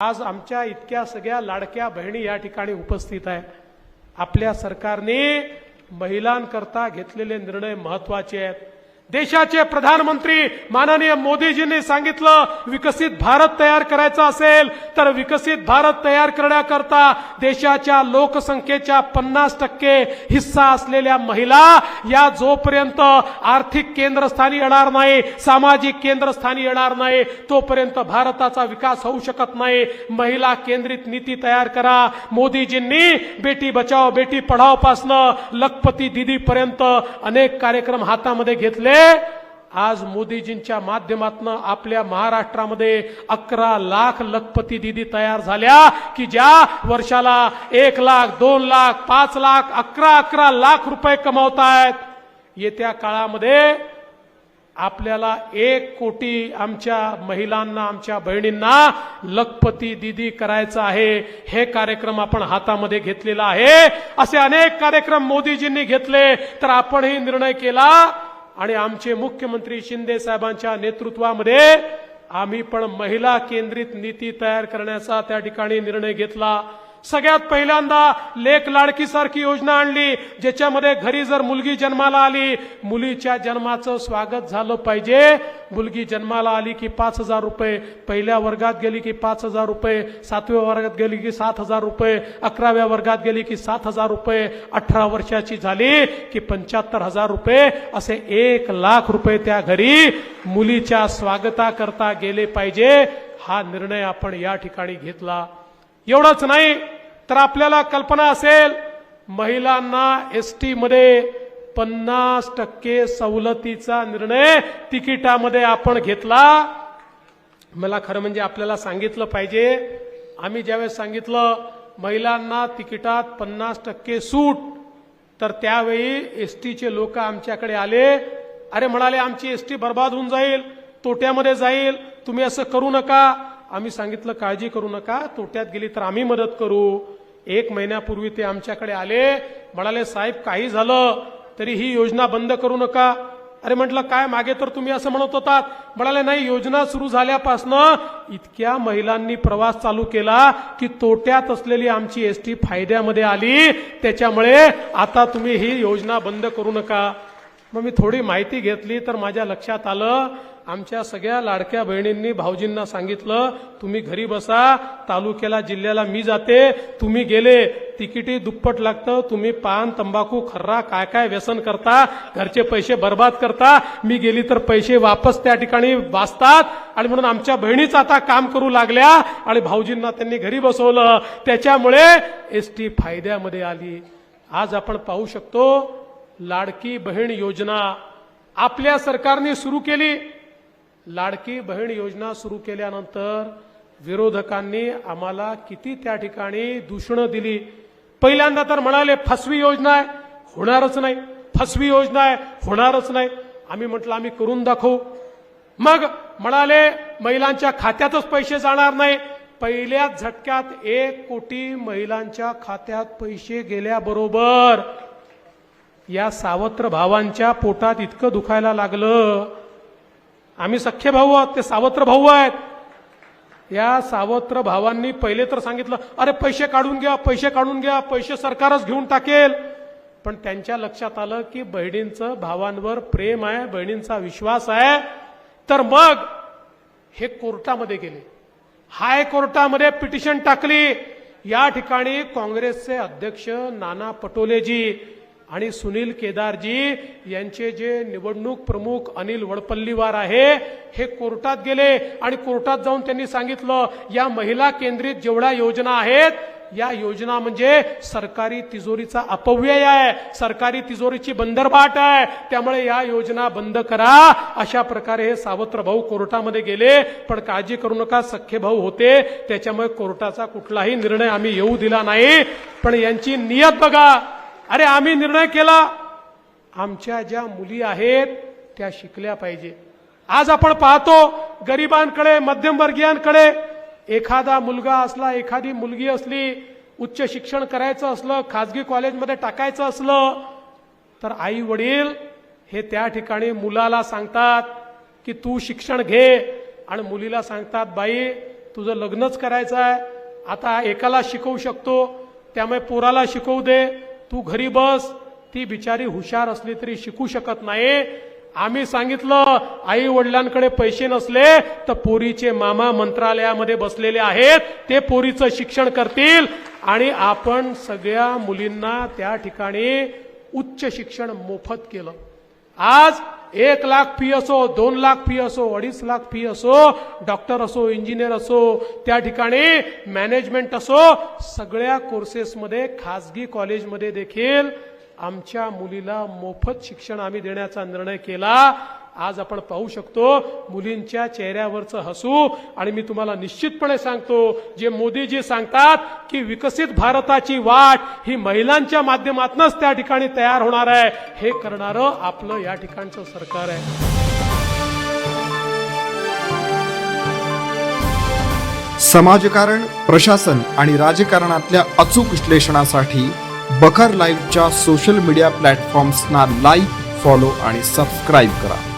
आज आमच्या इतक्या सगळ्या लाडक्या बहिणी या ठिकाणी उपस्थित आहे आपल्या सरकारने महिलांकरता घेतलेले निर्णय महत्त्वाचे आहेत. देशाचे प्रधानमंत्री माननीय मोदीजींनी सांगितलं विकसित भारत तयार करायचा असेल तर विकसित भारत तयार करण्याकरता देशाच्या लोकसंख्येच्या पन्नास टक्के हिस्सा असलेल्या महिला या जोपर्यंत आर्थिक केंद्रस्थानी येणार नाही सामाजिक केंद्रस्थानी येणार नाही तोपर्यंत भारताचा विकास होऊ शकत नाही. महिला केंद्रित नीती तयार करा. मोदीजींनी बेटी बचाव बेटी पढावपासनं लखपती दिदीपर्यंत अनेक कार्यक्रम हातामध्ये घेतले. आज मोदीजींच्या माध्यमातून आपल्या महाराष्ट्रामध्ये अकरा लाख लखपती दिदी तयार झाल्या की ज्या वर्षाला एक लाख दोन लाख पाच लाख अकरा अकरा लाख रुपये कमावतायत. येत्या काळामध्ये आपल्याला एक कोटी आमच्या महिलांना आमच्या बहिणींना लखपती दिदी करायचं आहे. हे कार्यक्रम आपण हातामध्ये घेतलेला आहे. असे अनेक कार्यक्रम मोदीजींनी घेतले. तर आपणही निर्णय केला आणि आमचे मुख्यमंत्री शिंदे साहेबांच्या नेतृत्वामध्ये आम्ही पण महिला केंद्रित नीती तयार करण्याचा त्या ठिकाणी निर्णय घेतला. सगळ्यात पहिल्यांदा लेख लाडकी सारखी योजना आणली ज्याच्यामध्ये घरी जर मुलगी जन्माला आली मुलीच्या जन्माचं स्वागत झालं पाहिजे. मुलगी जन्माला आली की पाच हजार रुपये पहिल्या वर्गात गेली की पाच हजार रुपये सातव्या वर्गात गेली की सात हजार रुपये अकराव्या वर्गात गेली की सात हजार रुपये अठरा वर्षाची झाली की पंच्याहत्तर हजार रुपये असे एक लाख रुपये त्या घरी मुलीच्या स्वागताकरता गेले पाहिजे. हा निर्णय आपण या ठिकाणी घेतला. एवढंच नाही तर आपल्याला कल्पना असेल महिलांना एस टीमध्ये पन्नास टक्के सवलतीचा निर्णय तिकिटामध्ये आपण घेतला. मला खरं म्हणजे आपल्याला सांगितलं पाहिजे. आम्ही ज्यावेळेस सांगितलं महिलांना तिकिटात पन्नास टक्के सूट तर त्यावेळी एस टीचे लोक आमच्याकडे आले. अरे म्हणाले आमची एस टी बर्बाद होऊन जाईल तोट्यामध्ये जाईल. तुम्ही असं करू नका. आम्ही सांगितलं काळजी करू नका तोट्यात गेली तर आम्ही मदत करू. एक महिन्यापूर्वी ते आमच्याकडे आले म्हणाले साहेब काही झालं तरी ही योजना बंद करू नका. अरे म्हटलं काय मागे तर तुम्ही असं म्हणत होतात? म्हणाले नाही योजना सुरू झाल्यापासनं इतक्या महिलांनी प्रवास चालू केला की तोट्यात असलेली आमची एस टी फायद्यामध्ये आली. त्याच्यामुळे आता तुम्ही ही योजना बंद करू नका. मग मी थोडी माहिती घेतली तर माझ्या लक्षात आलं आमच्या सगळ्या लाडक्या बहिणींनी भाऊजींना सांगितलं तुम्ही घरी बसा तालुक्याला जिल्ह्याला मी जाते तुम्ही गेले तिकिटी दुप्पट लागतं तुम्ही पान तंबाखू खर्रा काय काय व्यसन करता घरचे पैसे बर्बाद करता मी गेली तर पैसे वापस त्या ठिकाणी वाचतात. आणि म्हणून आमच्या बहिणीच आता काम करू लागल्या आणि भाऊजींना त्यांनी घरी बसवलं. त्याच्यामुळे एस टी फायद्यामध्ये आली. आज आपण पाहू शकतो लाडकी बहीण योजना आपल्या सरकारने सुरू केली. लाडकी बहीण योजना सुरू केल्यानंतर विरोधकांनी आम्हाला किती त्या ठिकाणी दूषणं दिली? पहिल्यांदा तर म्हणाले फसवी योजना आहे होणारच नाही. फसवी योजना आहे होणारच नाही. आम्ही म्हटलं आम्ही करून दाखवू. मग म्हणाले महिलांच्या खात्यातच पैसे जाणार नाही. पहिल्याच झटक्यात एक कोटी महिलांच्या खात्यात पैसे गेल्याबरोबर या सावत्र भावांच्या पोटात इतकं दुखायला लागलं. आम्ही सख्खे भाऊ आहोत ते सावत्र भाऊ आहेत. या सावत्र भावांनी पहिले तर सांगितलं अरे पैसे काढून घ्या पैसे काढून घ्या पैसे सरकारच घेऊन टाकेल. पण त्यांच्या लक्षात आलं की बहिणींचं भावांवर प्रेम आहे बहिणींचा विश्वास आहे. तर मग हे कोर्टामध्ये गेले. हायकोर्टामध्ये पिटिशन टाकली. या ठिकाणी काँग्रेसचे अध्यक्ष नाना पटोलेजी आणि सुनील केदारजी यांचे जे निवडणूक प्रमुख अनिल वडपल्लीवार आहे हे कोर्टात गेले आणि कोर्टात जाऊन त्यांनी सांगितलं या महिला केंद्रित जेवढ्या योजना आहेत या योजना म्हणजे सरकारी तिजोरीचा अपव्यय आहे सरकारी तिजोरीची बंदरबाट आहे त्यामुळे या योजना बंद करा. अशा प्रकारे हे सावत्र भाऊ कोर्टामध्ये गेले. पण काळजी करू नका सख्खे भाऊ होते त्याच्यामुळे कोर्टाचा कुठलाही निर्णय आम्ही येऊ दिला नाही. पण यांची नियत बघा. अरे आम्ही निर्णय केला. आमच्या ज्या मुली आहेत त्या शिकल्या पाहिजे. आज आपण पाहतो गरिबांकडे मध्यमवर्गीयांकडे एखादा मुलगा असला एखादी मुलगी असली उच्च शिक्षण करायचं असलं खाजगी कॉलेजमध्ये टाकायचं असलं तर आई वडील हे त्या ठिकाणी मुलाला सांगतात की तू शिक्षण घे आणि मुलीला सांगतात बाई तुझं लग्नच करायचं आहे आता एकाला शिकवू शकतो त्यामुळे पोराला शिकवू दे. तू घरी बस. ती बिचारी हुशार असली तरी शिकू शकत नाही. आम्ही सांगितलं आई वडिलांकडे पैसे नसले तर पोरीचे मामा मंत्रालयामध्ये बसलेले आहेत. ते पोरीचं शिक्षण करतील. आणि आपण सगळ्या मुलींना त्या ठिकाणी उच्च शिक्षण मोफत केलं. आज एक लाख फी असो दोन लाख फी असो अडीच लाख फी असो डॉक्टर असो इंजिनियर असो त्या ठिकाणी मॅनेजमेंट असो सगळ्या कोर्सेसमध्ये खाजगी कॉलेजमध्ये देखील आमच्या मुलीला मोफत शिक्षण आम्ही देण्याचा निर्णय केला. आज आपण पाहू शकतो मुलींच्या चेहऱ्यावरचं हसू आणि मी तुम्हाला निश्चितपणे सांगतो जे मोदीजी सांगतात की विकसित भारताची वाट ही महिलांच्या माध्यमातूनच त्या ठिकाणी तयार होणार आहे. हे करणारं आपलं या ठिकाणचं सरकार आहे. समाजकारण प्रशासन आणि राजकारणातल्या अचूक विश्लेषणासाठी बखर लाईव्हच्या सोशल मीडिया प्लॅटफॉर्म्सना लाईक फॉलो आणि सबस्क्राईब करा.